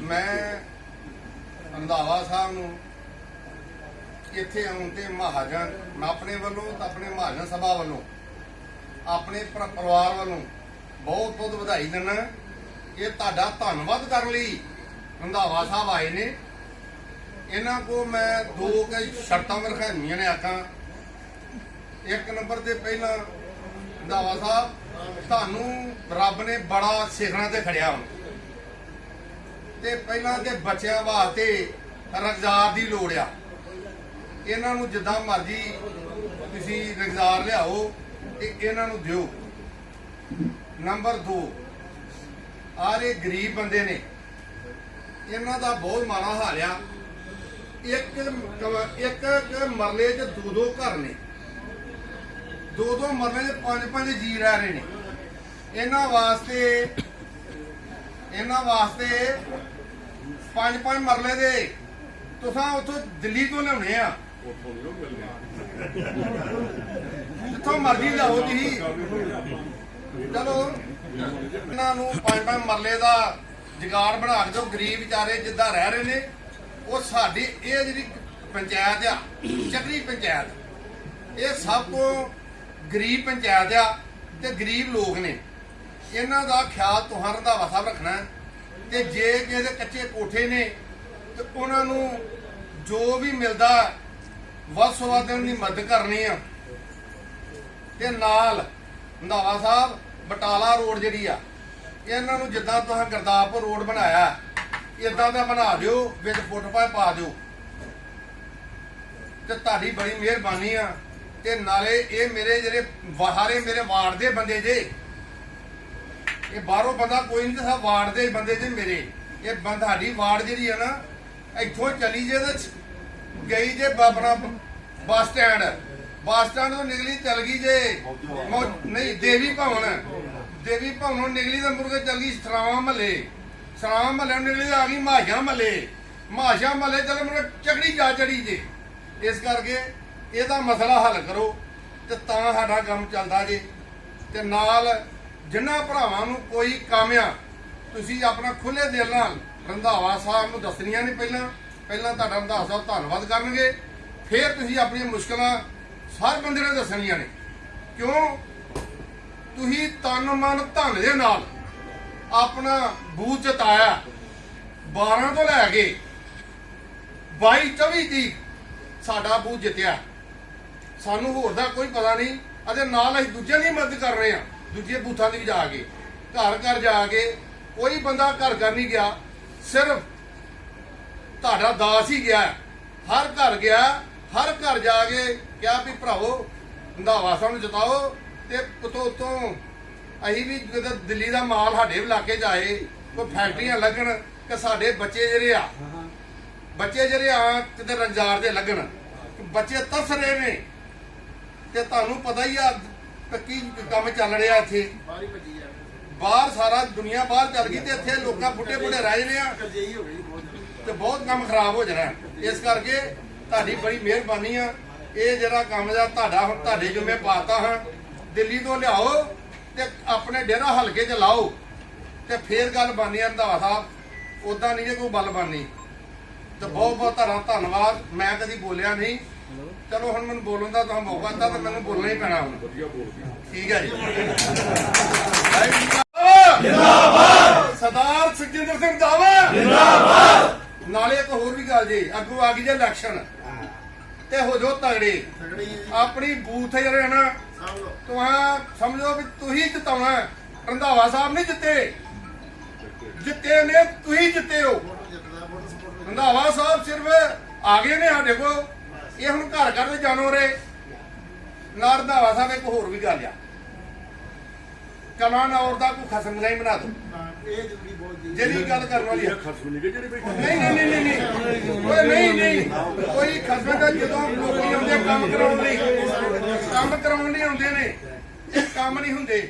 ਮੈਂ ਅੰਦਾਵਾ ਸਾਹਿਬ ਨੂੰ ਇੱਥੇ ਆਉਣ ਤੇ ਮਹਾਜਨ, ਮੈਂ ਆਪਣੇ ਵੱਲੋਂ ਤੇ ਆਪਣੇ ਮਹਾਜਨ ਸਭਾ ਵੱਲੋਂ, ਆਪਣੇ ਪਰਿਵਾਰ ਵੱਲੋਂ ਬਹੁਤ ਬਹੁਤ ਵਧਾਈ ਦਿੰਦਾ ਇਹ ਤੁਹਾਡਾ ਧੰਨਵਾਦ ਕਰਨ ਲਈ ਰੰਧਾਵਾ ਸਾਹਿਬ ਆਏ ਨੇ। ਇਹਨਾਂ ਕੋ ਮੈਂ ਦੋ ਕਈ ਸ਼ਰਤਾਂ ਵਰਖਾਈਆਂ ਨੇ ਆਖਾਂ ਇੱਕ ਨੰਬਰ ਤੇ ਪਹਿਲਾਂ ਰੰਧਾਵਾ ਸਾਹਿਬ ਤੁਹਾਨੂੰ ਰੱਬ ਨੇ ਬੜਾ ਸਿਖਰਾਂ ਤੇ ਖੜਿਆ ਹੁਣ। ਤੇ ਪਹਿਲਾਂ ਤੇ ਬੱਚਿਆਂ ਵਾਸਤੇ ਰਗਜ਼ਾਰ ਦੀ ਲੋੜ ਆ। ਇਹਨਾਂ ਨੂੰ ਜਿੱਦਾਂ ਮਰਜ਼ੀ ਤੁਸੀਂ ਰਗਜ਼ਾਰ ਲਿਆਓ ਤੇ ਇਹਨਾਂ ਨੂੰ ਦਿਓ। ਨੰਬਰ 2 ਆਰੇ ਗਰੀਬ ਬੰਦੇ ਨੇ, ਇਹਨਾਂ ਦਾ ਬਹੁਤ ਮਾੜਾ ਹਾਲ ਆ। ਇੱਕ ਇੱਕ ਮਰਲੇ 'ਚ ਦੋ ਦੋ ਘਰ ਨੇ। ਦੋ ਦੋ ਮਰਲੇ 'ਚ ਪੰਜ ਪੰਜ ਜੀ ਰਹਿ ਰਹੇ ਨੇ। ਇਹਨਾਂ ਵਾਸਤੇ ਇਹਨਾਂ ਵਾਸਤੇ ਪੰਜ ਪੰਜ ਮਰਲੇ ਦੇ ਤੁਸੀਂ ਉੱਥੋਂ ਦਿੱਲੀ ਤੋਂ ਲਿਆਉਣੇ ਆ। ਜਿੱਥੋਂ ਮਰਜ਼ੀ ਲਿਆਓ ਤੁਸੀਂ। ਚਲੋ ਇਹਨਾਂ ਨੂੰ ਪੰਜ ਪੰਜ ਮਰਲੇ ਦਾ ਜਗਾੜ ਬਣਾ ਕੇ ਦਿਓ। ਗਰੀਬ ਵਿਚਾਰੇ ਜਿੱਦਾਂ ਰਹਿ ਰਹੇ ਨੇ ਉਹ ਸਾਡੀ ਇਹ ਜਿਹੜੀ ਪੰਚਾਇਤ ਆ ਚੱਕਰੀ ਪੰਚਾਇਤ ਇਹ ਸਭ ਤੋਂ ਗਰੀਬ ਪੰਚਾਇਤ ਆ ਤੇ ਗਰੀਬ ਲੋਕ ਨੇ। ਇਹਨਾਂ ਦਾ ਖਿਆਲ ਤੁਹਾਰ ਦਾ ਵਸਾ ਰੱਖਣਾ ਹੈ। ਤੇ ਜੇ ਕਿਸੇ ਦੇ ਕੱਚੇ ਕੋਠੇ ਨੇ, ਤੇ ਉਹਨਾਂ ਨੂੰ ਜੋ ਵੀ ਮਿਲਦਾ ਵੱਧ ਤੋਂ ਵੱਧ ਉਹਨਾਂ ਦੀ ਮਦਦ ਕਰਨੀ ਆ। ਤੇ ਨਾਲ ਰੰਧਾਵਾ ਸਾਹਿਬ, ਬਟਾਲਾ ਰੋਡ ਜਿਹੜੀ ਆ, ਇਹਨਾਂ ਨੂੰ ਜਿੱਦਾਂ ਤੁਸੀਂ ਗੁਰਦਾਸਪੁਰ ਰੋਡ ਬਣਾਇਆ ਇਦਾਂ ਦਾ ਬਣਾ ਦਿਓ ਵਿੱਚ ਫੁੱਟਪਾਥ ਪਾ ਦਿਓ। ਤੇ ਤੁਹਾਡੀ ਬੜੀ ਮਿਹਰਬਾਨੀ ਆ। ਤੇ ਨਾਲੇ ਇਹ ਮੇਰੇ ਜਿਹੜੇ ਬਾਹਰੇ ਮੇਰੇ ਵਾਰਡ ਦੇ ਬੰਦੇ ਜੇ, ਇਹ ਬਾਹਰੋਂ ਬੰਦਾ ਕੋਈ ਨਹੀਂ ਤੇ ਸਭ ਵਾਰਡ ਦੇ ਬੰਦੇ ਜੇ ਮੇਰੇ। ਇਹ ਬੰਦ ਵਾਰਡ ਜਿਹੜੀ ਆ ਨਾ, ਇੱਥੋਂ ਚਲੀ ਜੇ ਤੇ ਗਈ ਜੇ ਬਾਬਰਾ ਬੱਸ ਸਟੈਂਡ। ਬੱਸ ਸਟੈਂਡ ਤੋਂ ਨਿਕਲੀ ਚਲ ਗਈ ਜੇ। ਨਹੀਂ, ਦੇਵੀ ਭਵਨ। ਦੇਵੀ ਭਵਨੋਂ ਨਿਕਲੀ ਤਾਂ ਮੁਰਗੇ ਚਲ ਗਈ ਸਰਾਵਾਂ ਮਹੱਲੇ। ਸਰਾਵਾਂ ਮਹੱਲੇ ਨੂੰ ਨਿਕਲੀ ਆ ਗਈ ਮਾਸ਼ਾ ਮਹੱਲੇ। ਮਾਸ਼ਾ ਮਹੱਲੇ ਚਲ ਮੁਰਗੇ ਚਕੜੀ ਜਾ ਚੜੀ ਜੇ। ਇਸ ਕਰਕੇ ਇਹਦਾ ਮਸਲਾ ਹੱਲ ਕਰੋ ਤੇ ਤਾਂ ਸਾਡਾ ਕੰਮ ਚੱਲਦਾ ਜੇ। ਤੇ ਨਾਲ ਜਿਨ੍ਹਾਂ ਭਰਾਵਾਂ ਨੂੰ ਕੋਈ ਕਾਮਿਆ ਤੁਸੀਂ ਆਪਣਾ ਖੁੱਲੇ ਦਿਲ ਨਾਲ ਰੰਧਾਵਾ ਸਾਹਿਬ ਨੂੰ ਦੱਸਣੀਆਂ ਨੇ ਪਹਿਲਾਂ। ਪਹਿਲਾਂ ਤੁਹਾਡਾ ਰੰਧਾਵਾ ਸਾਹਿਬ ਧੰਨਵਾਦ ਕਰਨਗੇ। ਫਿਰ ਤੁਸੀਂ ਆਪਣੀਆਂ ਮੁਸ਼ਕਲਾਂ ਹਰ ਬੰਦੇ ਨੇ ਦੱਸਣੀਆਂ ਨੇ। ਕਿਉਂ? ਤੁਸੀਂ ਤਨ ਮਨ ਧਨ ਦੇ ਨਾਲ ਆਪਣਾ ਬੂਥ ਜਿਤਾਇਆ। 12 ਤੋਂ ਲੈ ਕੇ 22 24 ਦੀ ਸਾਡਾ ਬੂਥ ਜਿੱਤਿਆ। ਸਾਨੂੰ ਹੋਰ ਦਾ ਕੋਈ ਪਤਾ ਨਹੀਂ। ਅਤੇ ਨਾਲ ਅਸੀਂ ਦੂਜਿਆਂ ਦੀ ਮਦਦ ਕਰ ਰਹੇ ਹਾਂ। ਦੂਜੇ ਬੂਥਾਂ ਦੀ ਜਾ ਕੇ। ਘਰ ਘਰ ਜਾ ਕੇ। ਕੋਈ ਬੰਦਾ ਘਰ ਘਰ ਨਹੀਂ ਗਿਆ। ਸਿਰਫ ਤੁਹਾਡਾ ਦਾਸ ਹੀ ਗਿਆ। ਹਰ ਘਰ ਗਿਆ। ਹਰ ਘਰ ਜਾ ਕੇ ਕਿਹਾ ਵੀ ਭਰਾਵੋ ਰੰਧਾਵਾ ਸਾਹਿਬ ਨੂੰ ਜਿਤਾਓ ਤੇ ਉਤੋਂ ਉਤੋਂ ਅਸੀਂ ਵੀ ਜਦੋਂ ਦਿੱਲੀ ਦਾ ਮਾਲ ਸਾਡੇ ਇਲਾਕੇ 'ਚ ਆਏ ਕੋਈ ਫੈਕਟਰੀਆਂ ਲੱਗਣ ਕਿ ਸਾਡੇ ਬੱਚੇ ਜਿਹੜੇ ਆ ਬੱਚੇ ਜਿਹੜੇ ਆ ਕਿਤੇ ਰੰਜਾਰ ਦੇ ਲੱਗਣ ਬੱਚੇ ਤਰਸ ਰਹੇ ਨੇ। ਤੇ ਤੁਹਾਨੂੰ ਪਤਾ ਹੀ ਆ ਕਿ ਕੀ ਕੰਮ ਚੱਲ ਰਿਹਾ ਇੱਥੇ। ਬਾਰੀ ਭੱਜੀ ਆ ਬਾਹਰ ਸਾਰਾ ਦੁਨੀਆ ਬਾਹਰ ਚੱਲ ਗਈ ਤੇ ਇੱਥੇ ਲੋਕਾਂ ਬੁੱਢੇ ਬੁੱਢੇ ਰਹਿ ਜਣੇ ਆ। ਕਰਜਈ ਹੋ ਗਈ ਬਹੁਤ ਤੇ ਬਹੁਤ ਕੰਮ ਖਰਾਬ ਹੋ ਜਾਣਾ। ਇਸ ਕਰਕੇ ਤੁਹਾਡੀ ਬੜੀ ਮਿਹਰਬਾਨੀ ਆ। ਇਹ ਜਿਹੜਾ ਕੰਮ ਦਾ ਤੁਹਾਡਾ ਹੁਣ ਤੁਹਾਡੇ ਜੁਮੇ ਪਾਤਾ ਹਾਂ, ਦਿੱਲੀ ਤੋਂ ਲਿਆਓ ਤੇ ਆਪਣੇ ਡੇਰਾ ਹਲਕੇ 'ਚ ਲਾਓ। ਤੇ ਫੇਰ ਗੱਲ ਬਾਨੀ ਆ ਰੰਧਾਵਾ ਸਾਹਿਬ ਉਦਾਂ ਨਹੀਂ ਜੇ ਕੋਈ ਬਲ ਬਾਨੀ ਤੇ ਬਹੁਤ ਬਹੁਤ ਤੁਹਾਡਾ ਧੰਨਵਾਦ। ਮੈਂ ਕਦੀ ਬੋਲਿਆ ਨਹੀਂ। ਚਲੋ ਹੁਣ ਮੈਨੂੰ ਬੋਲਣ ਦਾ ਤਾਂ ਮੌਕਾ ਦਿੱਤਾ ਤਾਂ ਮੈਨੂੰ ਬੋਲਣਾ ਹੀ ਪੈਣਾ ਹੁਣ। ਠੀਕ ਹੈ ਜੀ। ਜਿੰਦਾਬਾਦ। ਸਰਦਾਰ ਸੁਖਜਿੰਦਰ ਸਿੰਘ ਦਾਵਾ। ਨਾਲੇ ਇੱਕ ਹੋਰ ਵੀ ਗੱਲ ਜੀ ਅੱਗੋਂ ਆ ਗਈ ਜੇ ਇਲੈਕਸ਼ਨ ਤੇ ਹੋ ਜੋ ਤਗੜੇ। ਆਪਣੀ ਬੂਥ ਜਿਹੜੇ ਨਾ ਤੁਹਾਂ ਸਮਝੋ ਵੀ ਤੁਸੀਂ ਜਿਤਾਉਣਾ। ਰੰਧਾਵਾ ਸਾਹਿਬ ਨਹੀਂ ਜਿੱਤੇ। ਜਿੱਤੇ ਨੇ ਤੁਸੀਂ ਜਿੱਤੇ ਹੋ। ਰੰਧਾਵਾ ਸਾਹਿਬ ਸਿਰਫ ਆ ਗਏ ਨੇ ਸਾਡੇ ਕੋਲ। ਇਹ ਹੁਣ ਘਰ ਘਰ ਦੇ ਜਾਨਵਰੇ ਨਾਲ ਰੰਧਾਵਾ ਸਾਹਿਬ ਇੱਕ ਹੋਰ ਵੀ ਗੱਲ ਆ। ਕਲਾ ਨੌਰ ਦਾ ਕੋਈ ਖਸਮ ਨਹੀਂ ਬਣਾ ਦੋ। ਇਹ ਜ਼ਰੂਰੀ ਬਹੁਤ ਜੀ ਜਿਹੜੀ ਗੱਲ ਕਰਨ ਵਾਲੀ ਆ। ਖਸਮ ਨਹੀਂ ਜਿਹੜੇ ਬੈਠੇ ਨਹੀਂ ਨਹੀਂ ਨਹੀਂ ਨਹੀਂ। ਓਏ ਨਹੀਂ ਨਹੀਂ। ਕੋਈ ਖਸਮ ਦਾ ਜਦੋਂ ਲੋਕੀ ਆਉਂਦੇ ਕੰਮ ਕਰਾਉਣ ਲਈ ਕੰਮ ਕਰਾਉਣ ਲਈ ਆਉਂਦੇ ਨੇ ਇਹ ਕੰਮ ਨਹੀਂ ਹੁੰਦੇ।